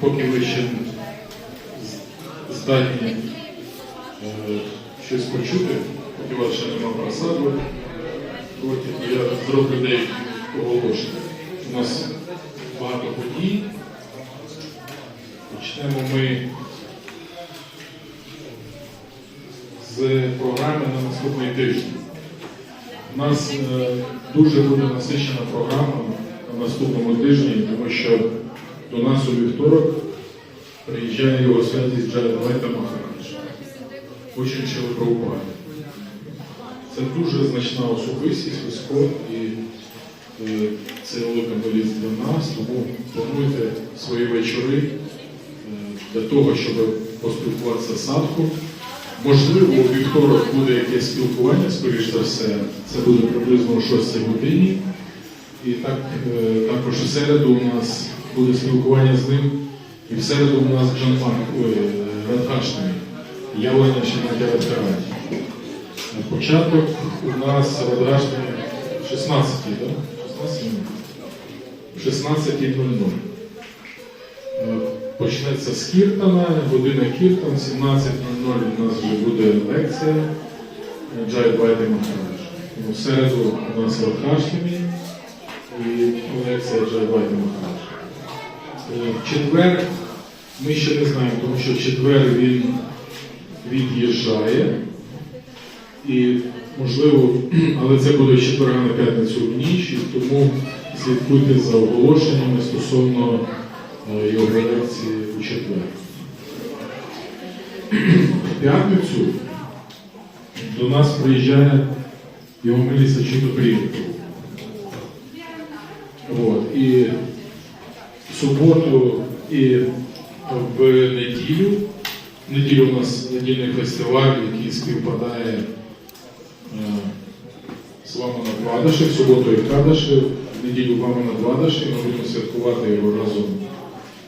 поки ви ще здатні е, щось почути, поки вас ще нема просаду, я зроблю деякі оголошення. У нас багато подій. Почнемо ми з програми на наступний тиждень. У нас е, дуже буде насичена програма на наступному тижні, тому що до нас у вівторок приїжджає його святість Джаявайта Махарадж. Очень Прабхупада. Це дуже значна особистість, високот і е, це велика болість для нас, тому плануйте свої вечори е, для того, щоб поспілкуватися з садку. Можливо, у вівторок буде якесь спілкування, скоріш за все, це буде приблизно о 6 годині. І так, е, також в середу у нас буде спілкування з ним. І в середу у нас е, Радхашний, явлення Шиматі Радхараті. Початок у нас Радхашний 16, так? 16 16.00. Е, Почнеться з Кіртана, година Кіртан, 17.00 у нас вже буде лекція Джай Байти Махарадж. Ну, В середу у нас в Радхаштамі і лекція Джай Байти Махарадж. Е, В четвер ми ще не знаємо, тому що в четвер він від'їжджає. І можливо, але це буде четверга на п'ятницю в ніч, і тому слідкуйте за оголошеннями стосовно е, його лекції у четвер. П'ятницю до нас приїжджає його милість Чудо Прієнко. От, і суботу і в неділю. Неділю у нас недільний фестиваль, який співпадає е, з вами на Кладаші, в суботу і Кадаші, в неділю вами на Кладаші. Ми будемо святкувати його разом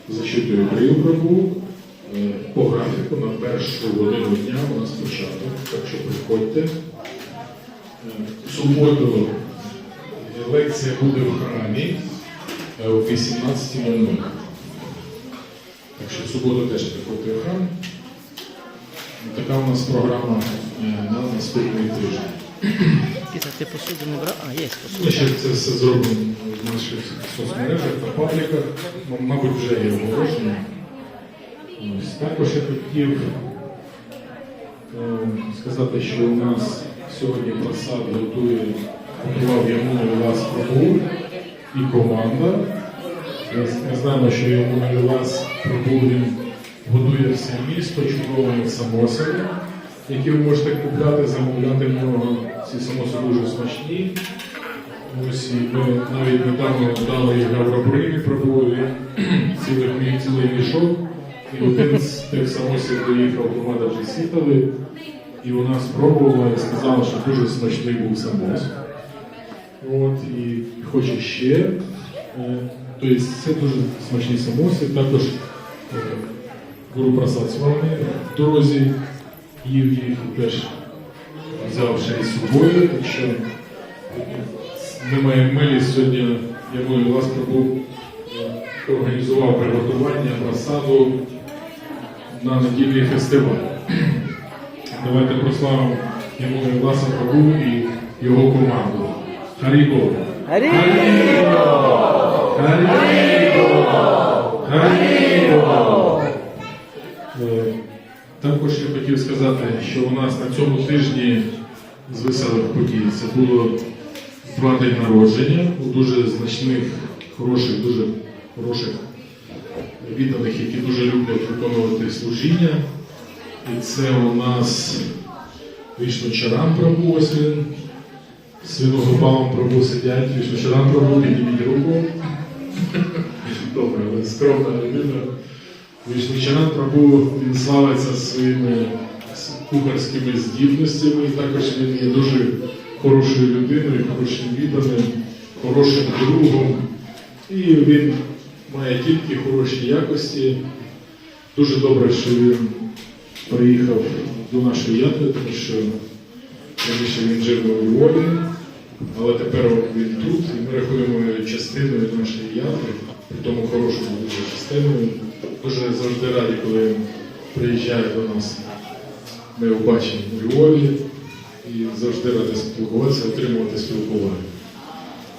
з Ачутою Прабу. Е, По графіку на першу годину дня у нас початок, так що приходьте. Е, В суботу лекція буде в храмі е, о 18.00. Так що в суботу теж приходьте в храм. Така у нас програма е, на наступний тиждень. Кіта, ти посуду не брав? А, є посуда. Ми ще це все зробимо в наших соцмережах та пабліках. Мабуть, вже є оголошення. Ось. Також я хотів е, сказати, що у нас сьогодні просад готує, готував йому Лас Прабу і команда. Ми знаємо, що йому Лас Прабу він готує все місто чудовими самосами, які ви можете купляти, замовляти в нього. Ці самоси дуже смачні. Ось і ми навіть недавно дали їх Гавробримі пробували цілий, цілий мішок. І один з тих самосів доїхав до мене вже сітали, і вона спробувала і сказала, що дуже смачний був самос. От, і хоче ще. Е, Тобто це дуже смачні самоси. Також е, Гуру Прасад з вами в дорозі їв їх теж взяв ще із собою. Так що ми маємо милість сьогодні, я мою вас пробув, організував приготування просаду на недільний фестиваль. Давайте прославимо йому Власа Прабу і його команду. Харібо! Харібо! Е, Також я хотів сказати, що у нас на цьому тижні з веселих подій це було два день народження у дуже значних, хороших, дуже хороших відданих, які дуже люблять виконувати служіння. І це у нас Вішнучарам Прабу, ось Свиногопалом Прабу сидять, Вішнучарам Прабу, підніміть руку. Добре, але скромна людина. Вишничаран Прабу він славиться своїми кухарськими здібностями, і також він є дуже хорошою людиною, хорошим відданим, хорошим другом. І він має тільки хороші якості. Дуже добре, що він приїхав до нашої ятви, тому що раніше він жив у Львові. Але тепер він тут, і ми рахуємо частиною нашої ядри, при тому хорошому дуже частиною. Дуже завжди раді, коли він приїжджає до нас. Ми його бачимо у Львові і завжди раді спілкуватися, отримувати спілкування.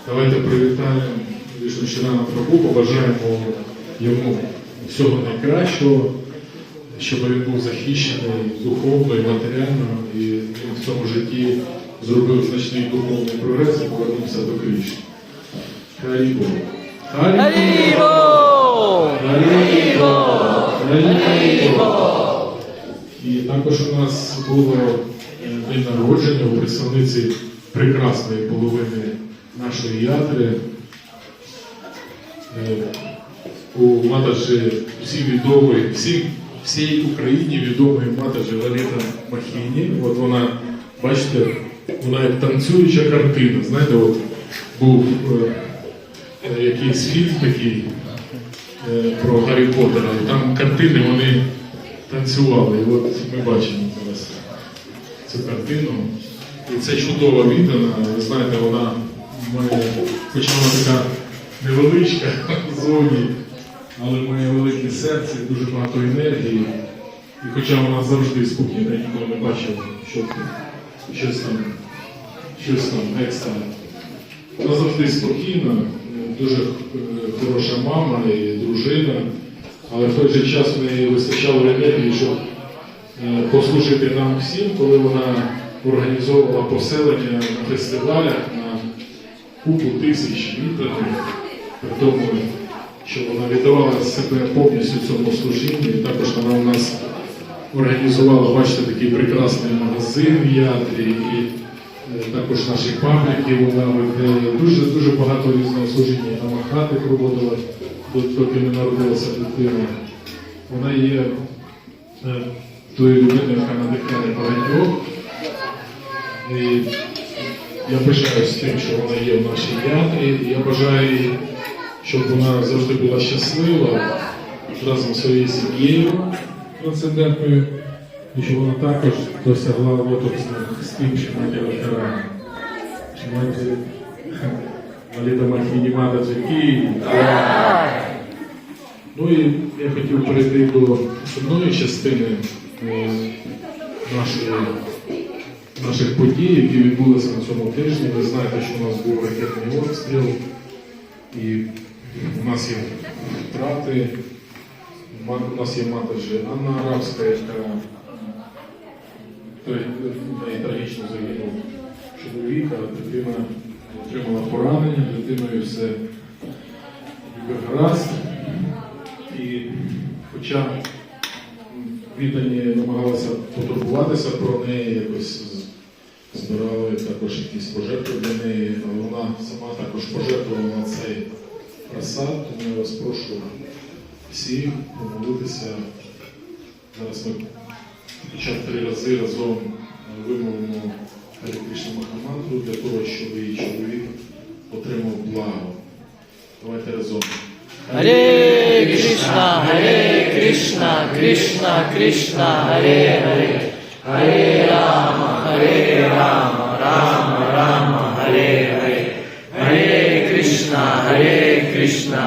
Давайте привітаємо Вишнущина Прабу, побажаємо йому всього найкращого, щоб він був захищений духовно і матеріально, і в цьому житті зробив значний духовний прогрес і повернувся до Кришни. Харібо. Харіво! Харібо! Харібо! І також у нас було е, день народження у представниці прекрасної половини нашої ядри. Е, У матажі всі відомої, всі, всій Україні відомої матажі Ларита Махіні. От вона, бачите, вона як танцююча картина. Знаєте, от був е, е, якийсь фільм такий е, про Гаррі Поттера, і там картини вони танцювали. І от ми бачимо зараз цю картину. І це чудова віддана. Ви знаєте, вона має, хоча вона така невеличка зовні, але має велике серце, дуже багато енергії. І хоча вона завжди спокійна, я ніколи не бачив, що щось там, щось там екстра. Вона завжди спокійна, дуже е, хороша мама і дружина, але в той же час в неї вистачало енергії, щоб е, послужити нам всім, коли вона організовувала поселення на фестивалях на купу тисяч відданих, при тому, що вона віддавала себе повністю цьому служінню, також вона у нас організувала, бачите, такий прекрасний магазин в Ядрі, і е, також наші пабліки вона веде дуже дуже багато різного служіння. Там хати проводила, до- доки не народилася дитина. Вона є е, тою людиною, яка надихає багатьох. І я пишаюсь тим, що вона є в нашій ядрі, я бажаю щоб вона завжди була щаслива разом зі своєю сім'єю трансцендентною, і щоб вона також досягла отут з- тим, що. Що мати Валіда Махіні Мада Джекі. Ну і я хотів перейти до одної частини е, нашої наших подій, які відбулися на цьому тижні. Ви знаєте, що у нас був ракетний обстріл, і у нас є втрати. У нас є мати Анна Арабська, яка трагічно загинув чоловік, а дитина отримала поранення, дитиною все гаразд. І хоча віддані намагалися потурбуватися про неї, якось збирали також якісь пожертви для неї, але вона сама також пожертвувала цей просад, тому я вас прошу всіх помолитися. Зараз ми хоча б три рази разом вимовимо Кришна Махамантру для того, щоб її чоловік отримав благо. Давайте разом. Харе Кришна, Харе Кришна, Кришна Кришна, Харе Харе. Харе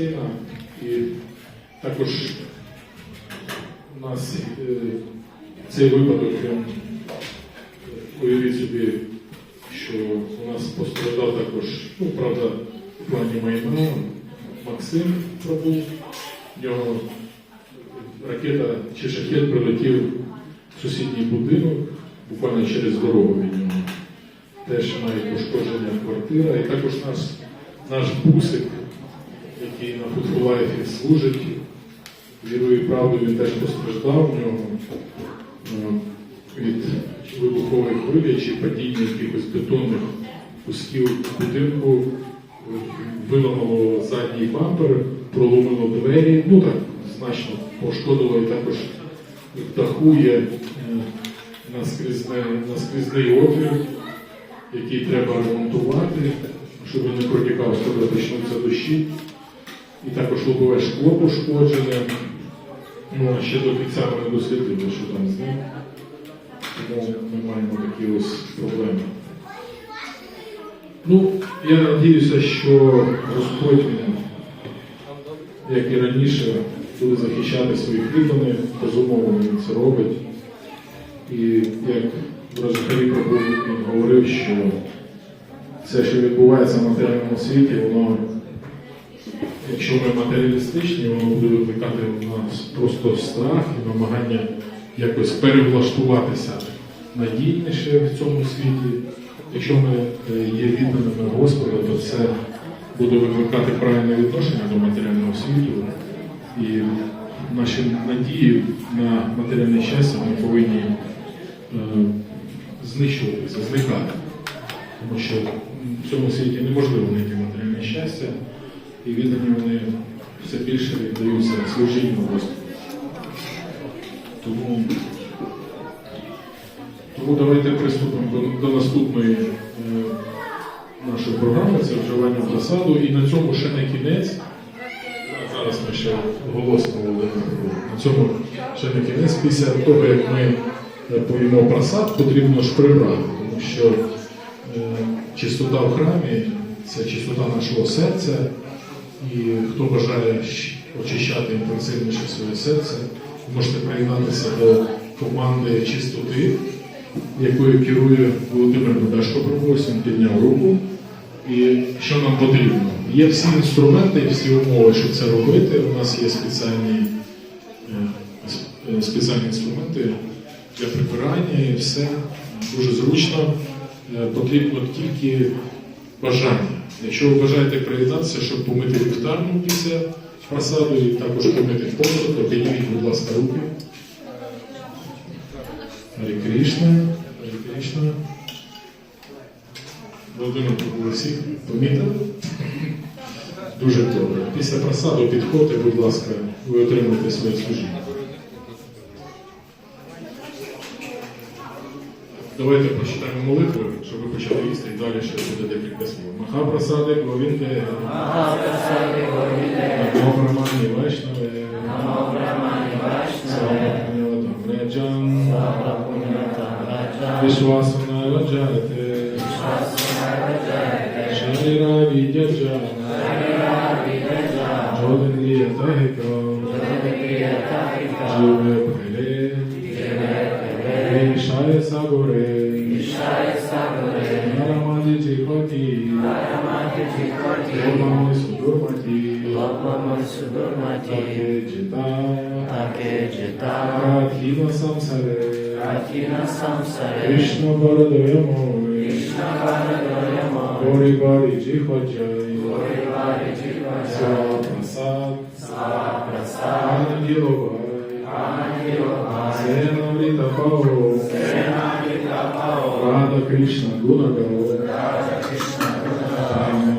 частина. І також у нас е, цей випадок, він, уявіть собі, що у нас постраждав також, ну, правда, в плані майна, Максим пробув, в нього ракета чи шахет прилетів в сусідній будинок, буквально через дорогу від нього. Теж має пошкодження квартира, і також наш наш бусик, який на футболайфі служить. Вірою і правдою він теж постраждав в нього е, від вибухової хвилі чи падіння якихось бетонних кусків будинку, виламало задній бампер, проломило двері, ну так значно пошкодило і також в даху є е, наскрізне, наскрізний отвір, який треба ремонтувати, щоб не протікав, коли почнуться дощі. І також лобове шкло пошкоджене. Ну, ще до кінця ми не дослідили, що там з ним. Тому ми маємо такі ось проблеми. Ну, я надіюся, що Господь, він, як і раніше, буде захищати своїх відданих, безумовно він це робить. І як Бражахарі Прабу він говорив, що все, що відбувається в матеріальному світі, воно Якщо ми матеріалістичні, воно буде викликати в нас просто страх і намагання якось перевлаштуватися надійніше в цьому світі. Якщо ми е, є відданими Господа, то це буде викликати правильне відношення до матеріального світу. І наші надії на матеріальне щастя ми повинні е, знищуватися, зникати. Тому що в цьому світі неможливо знайти матеріальне щастя і віддані вони все більше віддаються служінню Господу. Тому, тому давайте приступимо до, до наступної е, нашої програми, це вживання просаду. І на цьому ще не кінець. Зараз ми ще голосно Володимир. На цьому ще не кінець. Після того, як ми е, поїмо просад, потрібно ж прибрати, тому що е, чистота в храмі це чистота нашого серця. І хто бажає очищати інтенсивніше своє серце, можете приєднатися до команди чистоти, якою керує Володимир Бедашко Пробовсь, він підняв руку. І що нам потрібно? Є всі інструменти, всі умови, щоб це робити. У нас є спеціальні, е, е, спеціальні інструменти для прибирання і все дуже зручно. Е, Потрібно тільки бажання. Якщо ви бажаєте приєднатися, щоб помити вівтарну після просаду і також помити посуд, то підніміть, будь ласка, руки. Гарі Кришна, Гарі Кришна. Володимир Олексій, помітили? Дуже добре. Після просаду підходьте, будь ласка, ви отримуєте своє служіння. Давайте прочитаємо молитву, їсти і далі ще буде декілька слів. Махапрасади Говінде, Mahaprasade Govinde, Намо Брамані Вайшнаве, Namo Brahmani Vaishnave, Савапаняватам Раджан, Prabhupada Raja, Вишвасана Раджате, Шаріра Відяджа, Джоденлія Тахіка, Живе Пхеле, Atina samsare. Atina samsare. Krishna paradayamo. Krishna paradayamo. Gori bari jihvajai. Gori bari jihvajai. Sava prasad. Sava prasad. Anandyogai. Anandyogai. Senamrita pavo. Senamrita pavo. Ada Krishna Gunagau. Ada Krishna Gunagau.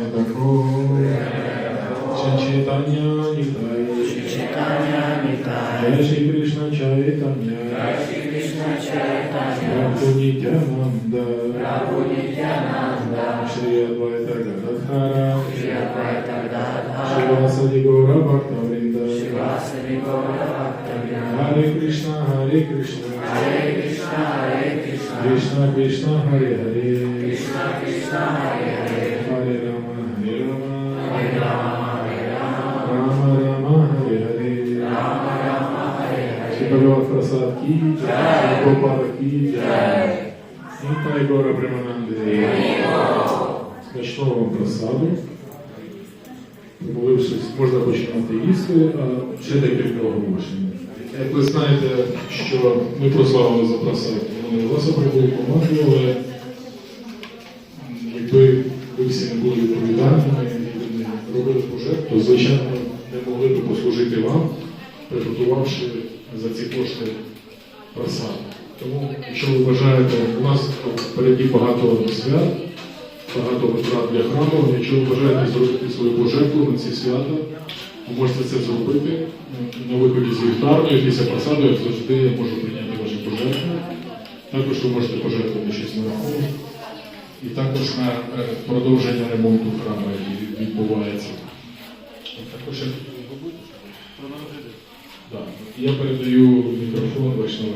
Jai Shri Krishna Chaitanya, Shri Krishna Chaitanya, Prabhu Nityananda, Prabhu Nityananda, Shri Advaita Gadadhara, Shri Advaita Gadadhara, Shivasadi Gaura Bhakta Vrinda, Shivasari Gaura Bhaktavyam, Hare Krishna, Hare Krishna, Hare Krishna, Hare Krishna, Krishna Krishna, Hare Hare, Krishna Krishna, Hare. Hare, Hare Prasad Ki, Jai, Shri Prabhupada Ki, Jai, Нитай Смачного вам просаду. Помолившись, можна починати їсти, а ще декілька оголошень. Як ви знаєте, що ми прославили за просад. Велосипедову команду, але якби ви всі не були відповідальними і робили пожертву, звичайно, не могли б послужити вам, приготувавши за ці кошти просад. Тому, якщо ви вважаєте, у нас впереді багато свят, багато витрат для храму. Якщо ви бажаєте зробити свою пожертву на ці свята, ви можете це зробити на виході з вівтарною, після просаду, як завжди, я можу прийняти ваші пожертви. Також ви можете пожертвувати щось на рахунок. І також на е, продовження ремонту храму, який відбувається. Також я Да. Я передаю мікрофон Вайшнаву.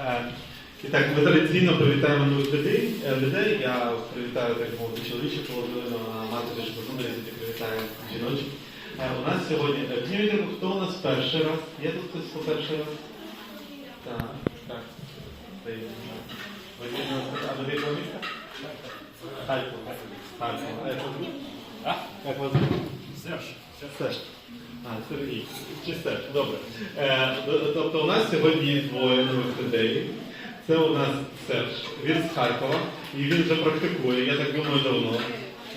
Е, І так, ми традиційно привітаємо нових людей. Е, людей. Я привітаю так мовити чоловічу половину, а мати теж позумері, привітаю жіночу. Е, У нас сьогодні, підніміть хто у нас перший раз? Є тут хтось по перший раз? Так, так. А ви якого міста? Харкова. Харкова. А як вас звуть? Серж. Серж. А, Сергій. Чи Серж, добре. Е, тобто у нас сьогодні є двоє нових людей. Це у нас Серж. Він з Харкова і він вже практикує, я так думаю, давно.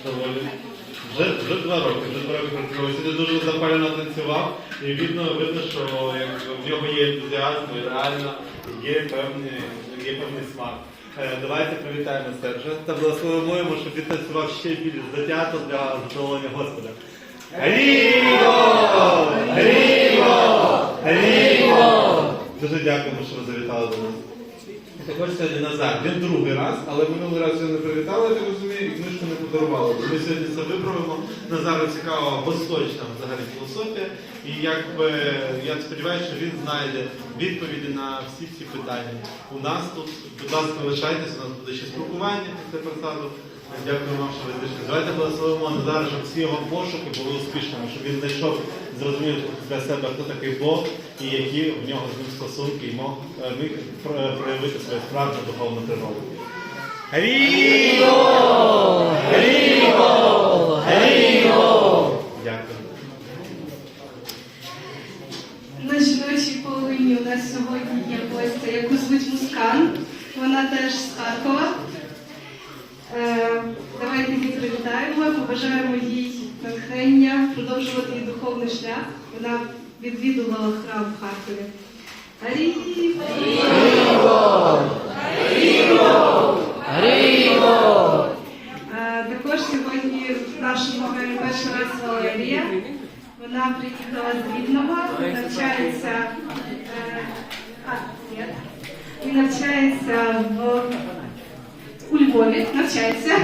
Доволі. Вже, вже два роки, вже два роки практикує. Сьогодні дуже запалено танцював, і видно, видно, що як, в нього є ентузіазм, і реально є певний, є певний смак. Е, Давайте привітаємо Сержа та благословимо щоб він танцював ще більш затято для задоволення Господа. Гаріго! Гаріго! Гаріго! Дуже дякуємо, що ви завітали до нас. Також сьогодні Назар. Він другий раз, але минулий раз його не привітали, я розумію, і книжку не. Ми сьогодні це виправимо. Назару цікава восточна взагалі філософія. І якби я сподіваюся, що він знайде відповіді на всі ці питання. У нас тут, будь ласка, лишайтеся, у нас буде ще спілкування після просаду. Дякую вам, що ви зайшли. Давайте благословимо Назара, щоб всі його пошуки були успішними, щоб він знайшов, зрозумів для себе, хто такий Бог і які в нього з ним стосунки, і е, міг проявити свою справжню духовну природу. Гаріго! Гаріго! Гаріго! Дякую. На жіночій половині у нас сьогодні є гостя, яку звуть Мускан. Вона теж з Харкова. Е, давайте її привітаємо, побажаємо їй натхнення, продовжувати її духовний шлях. Вона відвідувала храм в Харкові. Е, Також сьогодні в нашому храмі перший раз Валерія. Вона приїхала з Рівного, навчається, е, і навчається в у Львові, навчається.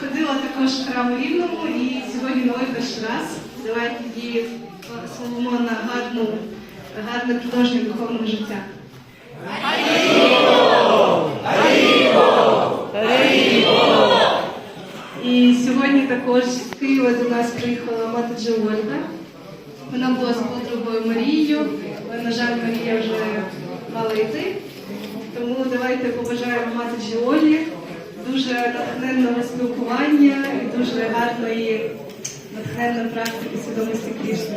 Ходила також в храм Рівному і сьогодні новий перший раз. Давайте її благословимо на гарну, гарне продовження духовного життя. І сьогодні також з Києва до нас приїхала мати Джи Ольга. Вона була з подругою Марією, але, на жаль, Марія вже мала йти. Тому давайте побажаємо Джи Олі дуже натхненного спілкування і дуже гарної натхненної практики свідомості Крішни.